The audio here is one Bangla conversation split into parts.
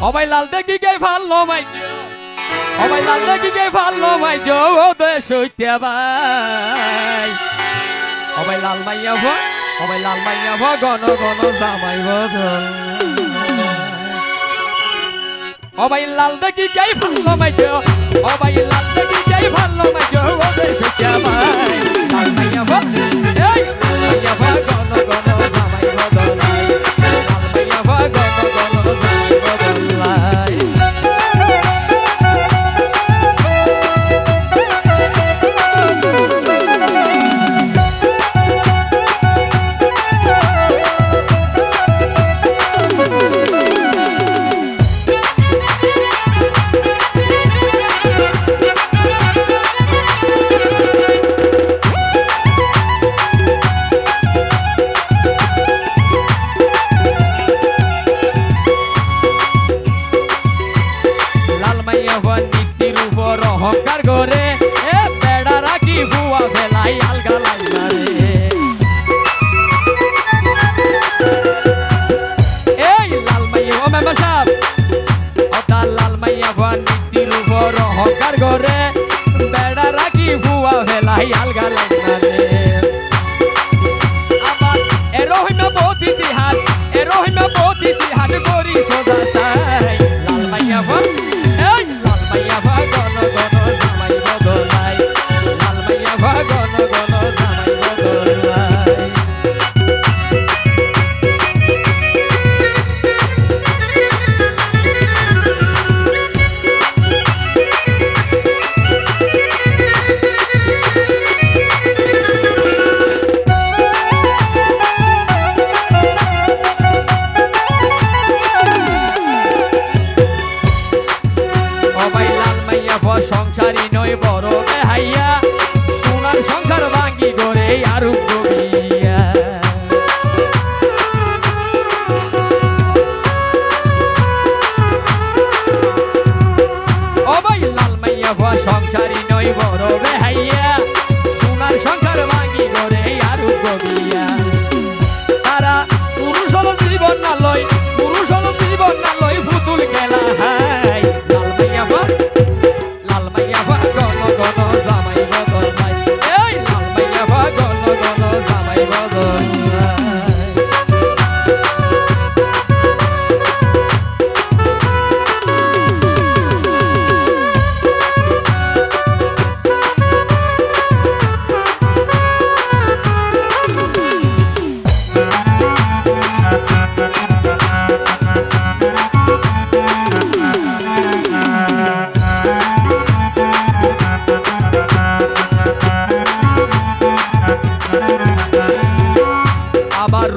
সবাই লাল দেখি কে ভালো মাইজ। সবাই লাল দেখি কে ভালো মাইজ, ও দেশ হইতে ভাই সবাই লাল মাইয়া ভ, সবাই লাল মাইয়া ভ, গণ গণ জামাই বদল সবাই লাল দেখি কে ভালো মাইজ, সবাই লাল দেখি কে ভালো দেশ হইতে ভাই লাল মাইয়া ভ মাইয়া হওয়া নীতির উপর হকার ঘরে বেড়া রাখি ভুয়া ভেলাই আলগা লাগনারে আবার এরো হইমা বহুত ইতিহাস এরো হইমা বহুত ইতিহাস করি সদা চাই। সংসারী নয় বড় হাইয়া সোনার সংসার ভাঙ্গি করে আরু করিয়া অবাই লাল মাইয়া ভা সংসারী নয় বড় জামাই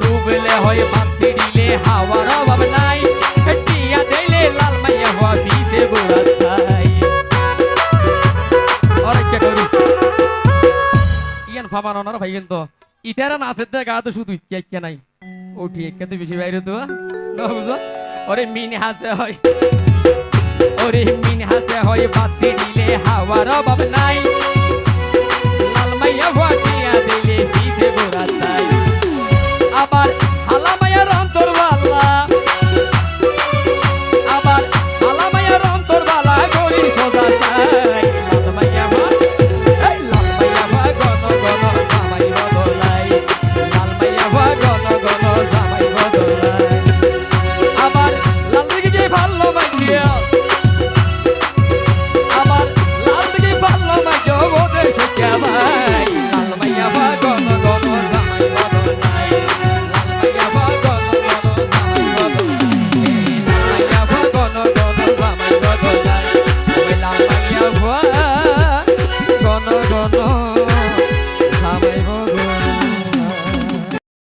রুবেলে হয় বাঁশি দিলে হাওয়ার অভাব নাই। টিয়া দিলে লাল মাইয়া হওয়া বিষে গোড়া খাই অরেক করি। ইয়ান ফাবানো না ভাই কিন্তু, ইটারা নাচের দে গা তো শুধু ইচ্ছা নাই। ও ঠিক কিন্তু বেশি বাইরে তো বুঝো? ওরে মিন হাসে হয়। ওরে মিন হাসে হয় বাঁশি দিলে হাওয়ার অভাব নাই। ভালো